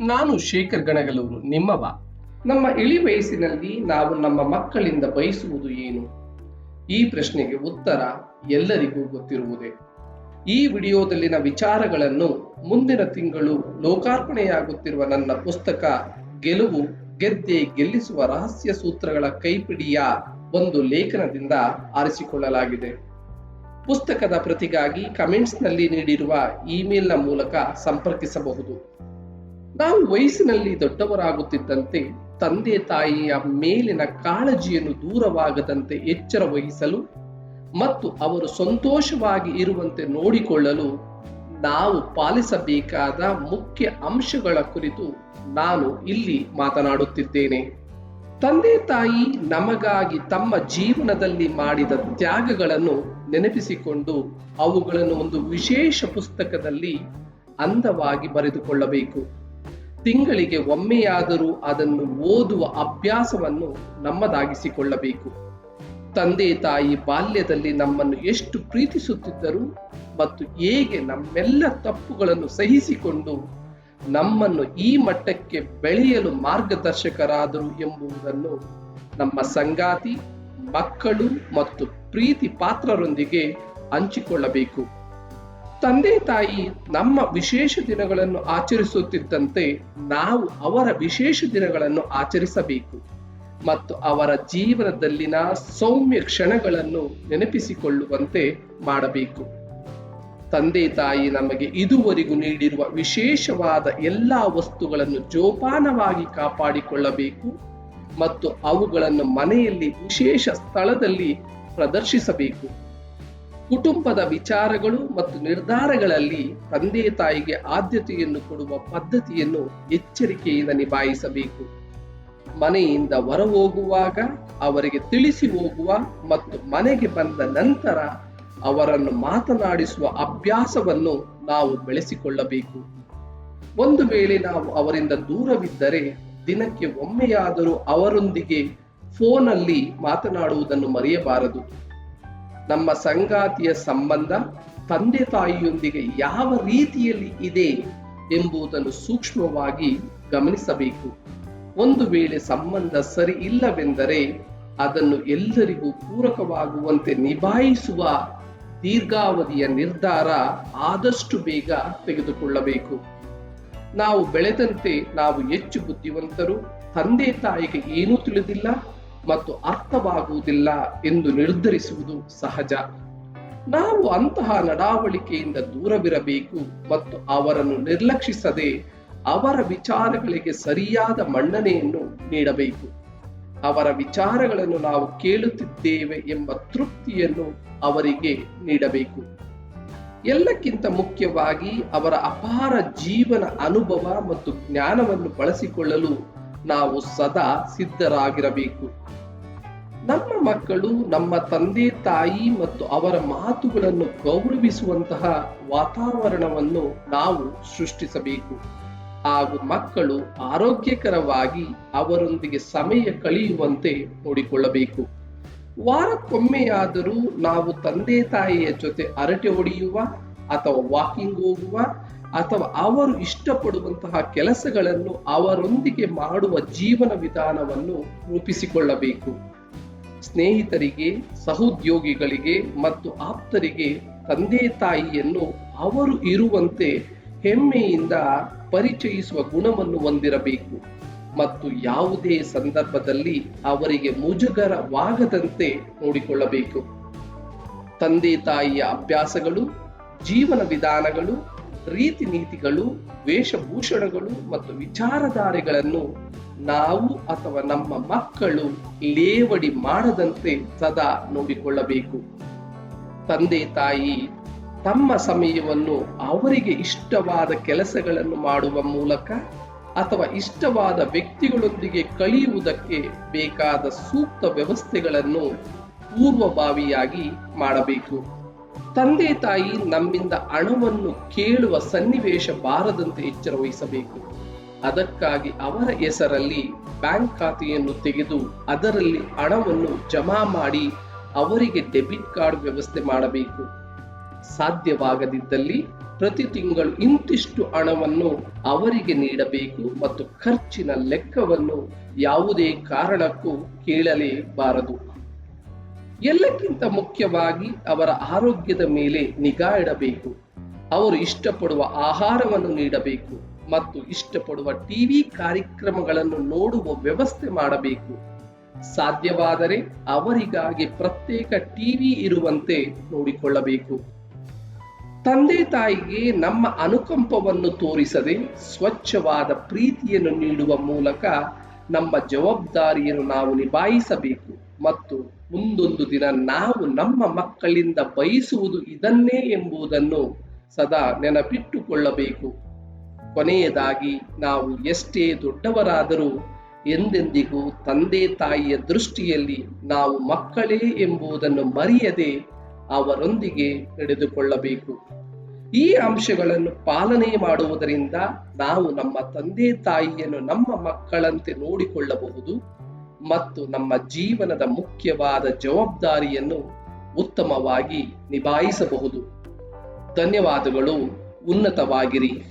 ನಾನು ಶೇಖರ್ ಗಣಗಲೂರು ನಿಮ್ಮವ ನಮ್ಮ ಇಳಿ ವಯಸ್ಸಿನಲ್ಲಿ ನಾವು ನಮ್ಮ ಮಕ್ಕಳಿಂದ ಬಯಸುವುದು ಏನು? ಈ ಪ್ರಶ್ನೆಗೆ ಉತ್ತರ ಎಲ್ಲರಿಗೂ ಗೊತ್ತಿರುವುದೇ. ಈ ವಿಡಿಯೋದಲ್ಲಿನ ವಿಚಾರಗಳನ್ನು ಮುಂದಿನ ತಿಂಗಳು ಲೋಕಾರ್ಪಣೆಯಾಗುತ್ತಿರುವ ನನ್ನ ಪುಸ್ತಕ ಗೆಲುವು, ಗೆದ್ದೆ ಗೆಲ್ಲಿಸುವ ರಹಸ್ಯ ಸೂತ್ರಗಳ ಕೈಪಿಡಿಯ ಒಂದು ಲೇಖನದಿಂದ ಆರಿಸಿಕೊಳ್ಳಲಾಗಿದೆ. ಪುಸ್ತಕದ ಪ್ರತಿಗಾಗಿ ಕಮೆಂಟ್ಸ್ನಲ್ಲಿ ನೀಡಿರುವ ಇಮೇಲ್ನ ಮೂಲಕ ಸಂಪರ್ಕಿಸಬಹುದು. ನಾವು ವಯಸ್ಸಿನಲ್ಲಿ ದೊಡ್ಡವರಾಗುತ್ತಿದ್ದಂತೆ ತಂದೆ ತಾಯಿಯ ಮೇಲಿನ ಕಾಳಜಿಯನ್ನು ದೂರವಾಗದಂತೆ ಎಚ್ಚರ ವಹಿಸಲು ಮತ್ತು ಅವರು ಸಂತೋಷವಾಗಿ ಇರುವಂತೆ ನೋಡಿಕೊಳ್ಳಲು ನಾವು ಪಾಲಿಸಬೇಕಾದ ಮುಖ್ಯ ಅಂಶಗಳ ಕುರಿತು ನಾನು ಇಲ್ಲಿ ಮಾತನಾಡುತ್ತಿದ್ದೇನೆ. ತಂದೆ ತಾಯಿ ನಮಗಾಗಿ ತಮ್ಮ ಜೀವನದಲ್ಲಿ ಮಾಡಿದ ತ್ಯಾಗಗಳನ್ನು ನೆನಪಿಸಿಕೊಂಡು ಅವುಗಳನ್ನು ಒಂದು ವಿಶೇಷ ಪುಸ್ತಕದಲ್ಲಿ ಅಂದವಾಗಿ ಬರೆದುಕೊಳ್ಳಬೇಕು. ತಿಂಗಳಿಗೆ ಒಮ್ಮೆಯಾದರೂ ಅದನ್ನು ಓದುವ ಅಭ್ಯಾಸವನ್ನು ನಮ್ಮದಾಗಿಸಿಕೊಳ್ಳಬೇಕು. ತಂದೆ ತಾಯಿ ಬಾಲ್ಯದಲ್ಲಿ ನಮ್ಮನ್ನು ಎಷ್ಟು ಪ್ರೀತಿಸುತ್ತಿದ್ದರು ಮತ್ತು ಹೇಗೆ ನಮ್ಮೆಲ್ಲ ತಪ್ಪುಗಳನ್ನು ಸಹಿಸಿಕೊಂಡು ನಮ್ಮನ್ನು ಈ ಮಟ್ಟಕ್ಕೆ ಬೆಳೆಯಲು ಮಾರ್ಗದರ್ಶಕರಾದರು ಎಂಬುದನ್ನು ನಮ್ಮ ಸಂಗಾತಿ, ಮಕ್ಕಳು ಮತ್ತು ಪ್ರೀತಿ ಪಾತ್ರರೊಂದಿಗೆ ಹಂಚಿಕೊಳ್ಳಬೇಕು. ತಂದೆ ತಾಯಿ ನಮ್ಮ ವಿಶೇಷ ದಿನಗಳನ್ನು ಆಚರಿಸುತ್ತಿದ್ದಂತೆ ನಾವು ಅವರ ವಿಶೇಷ ದಿನಗಳನ್ನು ಆಚರಿಸಬೇಕು ಮತ್ತು ಅವರ ಜೀವನದಲ್ಲಿನ ಸೌಮ್ಯ ಕ್ಷಣಗಳನ್ನು ನೆನಪಿಸಿಕೊಳ್ಳುವಂತೆ ಮಾಡಬೇಕು. ತಂದೆ ತಾಯಿ ನಮಗೆ ಇದುವರೆಗೂ ನೀಡಿರುವ ವಿಶೇಷವಾದ ಎಲ್ಲ ವಸ್ತುಗಳನ್ನು ಜೋಪಾನವಾಗಿ ಕಾಪಾಡಿಕೊಳ್ಳಬೇಕು ಮತ್ತು ಅವುಗಳನ್ನು ಮನೆಯಲ್ಲಿ ವಿಶೇಷ ಸ್ಥಳದಲ್ಲಿ ಪ್ರದರ್ಶಿಸಬೇಕು. ಕುಟುಂಬದ ವಿಚಾರಗಳು ಮತ್ತು ನಿರ್ಧಾರಗಳಲ್ಲಿ ತಂದೆ ತಾಯಿಗೆ ಆದ್ಯತೆಯನ್ನು ಕೊಡುವ ಪದ್ಧತಿಯನ್ನು ಎಚ್ಚರಿಕೆಯಿಂದ ನಿಭಾಯಿಸಬೇಕು. ಮನೆಯಿಂದ ಹೊರ ಹೋಗುವಾಗ ಅವರಿಗೆ ತಿಳಿಸಿ ಹೋಗುವ ಮತ್ತು ಮನೆಗೆ ಬಂದ ನಂತರ ಅವರನ್ನು ಮಾತನಾಡಿಸುವ ಅಭ್ಯಾಸವನ್ನು ನಾವು ಬೆಳೆಸಿಕೊಳ್ಳಬೇಕು. ಒಂದು ವೇಳೆ ನಾವು ಅವರಿಂದ ದೂರವಿದ್ದರೆ, ದಿನಕ್ಕೆ ಒಮ್ಮೆಯಾದರೂ ಅವರೊಂದಿಗೆ ಫೋನಲ್ಲಿ ಮಾತನಾಡುವುದನ್ನು ಮರೆಯಬಾರದು. ನಮ್ಮ ಸಂಗಾತಿಯ ಸಂಬಂಧ ತಂದೆ ತಾಯಿಯೊಂದಿಗೆ ಯಾವ ರೀತಿಯಲ್ಲಿ ಇದೆ ಎಂಬುದನ್ನು ಸೂಕ್ಷ್ಮವಾಗಿ ಗಮನಿಸಬೇಕು. ಒಂದು ವೇಳೆ ಸಂಬಂಧ ಸರಿ ಇಲ್ಲವೆಂದರೆ ಅದನ್ನು ಎಲ್ಲರಿಗೂ ಪೂರಕವಾಗುವಂತೆ ನಿಭಾಯಿಸುವ ದೀರ್ಘಾವಧಿಯ ನಿರ್ಧಾರ ಆದಷ್ಟು ಬೇಗ ತೆಗೆದುಕೊಳ್ಳಬೇಕು. ನಾವು ಬೆಳೆದಂತೆ ನಾವು ಹೆಚ್ಚು ಬುದ್ಧಿವಂತರು, ತಂದೆ ತಾಯಿಗೆ ಏನೂ ತಿಳಿದಿಲ್ಲ. ಮತ್ತು ಅರ್ಥವಾಗುವುದಿಲ್ಲ ಎಂದು ನಿರ್ಧರಿಸುವುದು ಸಹಜ. ನಾವು ಅಂತಹ ನಡಾವಳಿಕೆಯಿಂದ ದೂರವಿರಬೇಕು ಮತ್ತು ಅವರನ್ನು ನಿರ್ಲಕ್ಷಿಸದೆ ಅವರ ವಿಚಾರಗಳಿಗೆ ಸರಿಯಾದ ಮನ್ನಣೆಯನ್ನು ನೀಡಬೇಕು. ಅವರ ವಿಚಾರಗಳನ್ನು ನಾವು ಕೇಳುತ್ತಿದ್ದೇವೆ ಎಂಬ ತೃಪ್ತಿಯನ್ನು ಅವರಿಗೆ ನೀಡಬೇಕು. ಎಲ್ಲಕ್ಕಿಂತ ಮುಖ್ಯವಾಗಿ ಅವರ ಅಪಾರ ಜೀವನ ಅನುಭವ ಮತ್ತು ಜ್ಞಾನವನ್ನು ಬಳಸಿಕೊಳ್ಳಲು ನಾವು ಸದಾ ಸಿದ್ಧರಾಗಿರಬೇಕು. ನಮ್ಮ ಮಕ್ಕಳು, ನಮ್ಮ ತಂದೆ, ತಾಯಿ ಮತ್ತು ಅವರ ಮಾತುಗಳನ್ನು ಗೌರವಿಸುವಂತಹ ವಾತಾವರಣವನ್ನು ನಾವು ಸೃಷ್ಟಿಸಬೇಕು. ಹಾಗೂ ಮಕ್ಕಳು ಆರೋಗ್ಯಕರವಾಗಿ ಅವರೊಂದಿಗೆ ಸಮಯ ಕಳೆಯುವಂತೆ ನೋಡಿಕೊಳ್ಳಬೇಕು. ವಾರಕ್ಕೊಮ್ಮೆಯಾದರೂ ನಾವು ತಂದೆ, ತಾಯಿಯ ಜೊತೆ ಅರಟೆ ಹೊಡೆಯುವ ಅಥವಾ ವಾಕಿಂಗ್ ಹೋಗುವ ಅಥವಾ ಅವರು ಇಷ್ಟಪಡುವಂತಹ ಕೆಲಸಗಳನ್ನು ಅವರೊಂದಿಗೆ ಮಾಡುವ ಜೀವನ ವಿಧಾನವನ್ನು ರೂಪಿಸಿಕೊಳ್ಳಬೇಕು. ಸ್ನೇಹಿತರಿಗೆ, ಸಹೋದ್ಯೋಗಿಗಳಿಗೆ ಮತ್ತು ಆಪ್ತರಿಗೆ ತಂದೆ ತಾಯಿಯನ್ನು ಅವರು ಇರುವಂತೆ ಹೆಮ್ಮೆಯಿಂದ ಪರಿಚಯಿಸುವ ಗುಣವನ್ನು ಹೊಂದಿರಬೇಕು. ಮತ್ತು ಯಾವುದೇ ಸಂದರ್ಭದಲ್ಲಿ ಅವರಿಗೆ ಮುಜುಗರವಾಗದಂತೆ ನೋಡಿಕೊಳ್ಳಬೇಕು. ತಂದೆ ತಾಯಿಯ ಅಭ್ಯಾಸಗಳು, ಜೀವನ ವಿಧಾನಗಳು ರೀತಿ ನೀತಿಗಳು, ವೇಷಭೂಷಣಗಳು ಮತ್ತು ವಿಚಾರಧಾರೆಗಳನ್ನು ನಾವು ಅಥವಾ ನಮ್ಮ ಮಕ್ಕಳು ಲೇವಡಿ ಮಾಡದಂತೆ ಸದಾ ನೋಡಿಕೊಳ್ಳಬೇಕು. ತಂದೆ, ತಾಯಿ ತಮ್ಮ ಸಮಯವನ್ನು ಅವರಿಗೆ ಇಷ್ಟವಾದ ಕೆಲಸಗಳನ್ನು ಮಾಡುವ ಮೂಲಕ ಅಥವಾ ಇಷ್ಟವಾದ ವ್ಯಕ್ತಿಗಳೊಂದಿಗೆ ಕಳೆಯುವುದಕ್ಕೆ ಬೇಕಾದ ಸೂಕ್ತ ವ್ಯವಸ್ಥೆಗಳನ್ನು ಪೂರ್ವಭಾವಿಯಾಗಿ ಮಾಡಬೇಕು. ತಂದೆ ತಾಯಿ ನಮ್ಮಿಂದ ಹಣವನ್ನು ಕೇಳುವ ಸನ್ನಿವೇಶ ಬಾರದಂತೆ ಎಚ್ಚರ ವಹಿಸಬೇಕು. ಅದಕ್ಕಾಗಿ ಅವರ ಹೆಸರಲ್ಲಿ ಬ್ಯಾಂಕ್ ಖಾತೆಯನ್ನು ತೆಗೆದು ಅದರಲ್ಲಿ ಹಣವನ್ನು ಜಮಾ ಮಾಡಿ ಅವರಿಗೆ ಡೆಬಿಟ್ ಕಾರ್ಡ್ ವ್ಯವಸ್ಥೆ ಮಾಡಬೇಕು. ಸಾಧ್ಯವಾಗದಿದ್ದಲ್ಲಿ ಪ್ರತಿ ತಿಂಗಳು ಇಂತಿಷ್ಟು ಹಣವನ್ನು ಅವರಿಗೆ ನೀಡಬೇಕು ಮತ್ತು ಖರ್ಚಿನ ಲೆಕ್ಕವನ್ನು ಯಾವುದೇ ಕಾರಣಕ್ಕೂ ಕೇಳಲೇಬಾರದು. ಎಲ್ಲಕ್ಕಿಂತ ಮುಖ್ಯವಾಗಿ ಅವರ ಆರೋಗ್ಯದ ಮೇಲೆ ನಿಗಾ ಇಡಬೇಕು. ಅವರು ಇಷ್ಟಪಡುವ ಆಹಾರವನ್ನು ನೀಡಬೇಕು ಮತ್ತು ಇಷ್ಟಪಡುವ ಟಿವಿ ಕಾರ್ಯಕ್ರಮಗಳನ್ನು ನೋಡುವ ವ್ಯವಸ್ಥೆ ಮಾಡಬೇಕು. ಸಾಧ್ಯವಾದರೆ ಅವರಿಗಾಗಿ ಪ್ರತ್ಯೇಕ ಟಿವಿ ಇರುವಂತೆ ನೋಡಿಕೊಳ್ಳಬೇಕು. ತಂದೆ ತಾಯಿಗೆ ನಮ್ಮ ಅನುಕಂಪವನ್ನು ತೋರಿಸದೆ ಸ್ವಚ್ಛವಾದ ಪ್ರೀತಿಯನ್ನು ನೀಡುವ ಮೂಲಕ ನಮ್ಮ ಜವಾಬ್ದಾರಿಯನ್ನು ನಾವು ನಿಭಾಯಿಸಬೇಕು ಮತ್ತು ಮುಂದೊಂದು ದಿನ ನಾವು ನಮ್ಮ ಮಕ್ಕಳಿಂದ ಬಯಸುವುದು ಇದನ್ನೇ ಎಂಬುದನ್ನು ಸದಾ ನೆನಪಿಟ್ಟುಕೊಳ್ಳಬೇಕು. ಕೊನೆಯದಾಗಿ ನಾವು ಎಷ್ಟೇ ದೊಡ್ಡವರಾದರೂ ಎಂದೆಂದಿಗೂ ತಂದೆ ತಾಯಿಯ ದೃಷ್ಟಿಯಲ್ಲಿ ನಾವು ಮಕ್ಕಳೇ ಎಂಬುದನ್ನು ಮರೆಯದೆ ಅವರೊಂದಿಗೆ ನಡೆದುಕೊಳ್ಳಬೇಕು. ಈ ಅಂಶಗಳನ್ನು ಪಾಲನೆ ಮಾಡುವುದರಿಂದ ನಾವು ನಮ್ಮ ತಂದೆ ತಾಯಿಯನ್ನು ನಮ್ಮ ಮಕ್ಕಳಂತೆ ನೋಡಿಕೊಳ್ಳಬಹುದು. ಮತ್ತು ನಮ್ಮ ಜೀವನದ ಮುಖ್ಯವಾದ ಜವಾಬ್ದಾರಿಯನ್ನು ಉತ್ತಮವಾಗಿ ನಿಭಾಯಿಸಬಹುದು. ಧನ್ಯವಾದಗಳು. ಉನ್ನತವಾಗಿರಿ.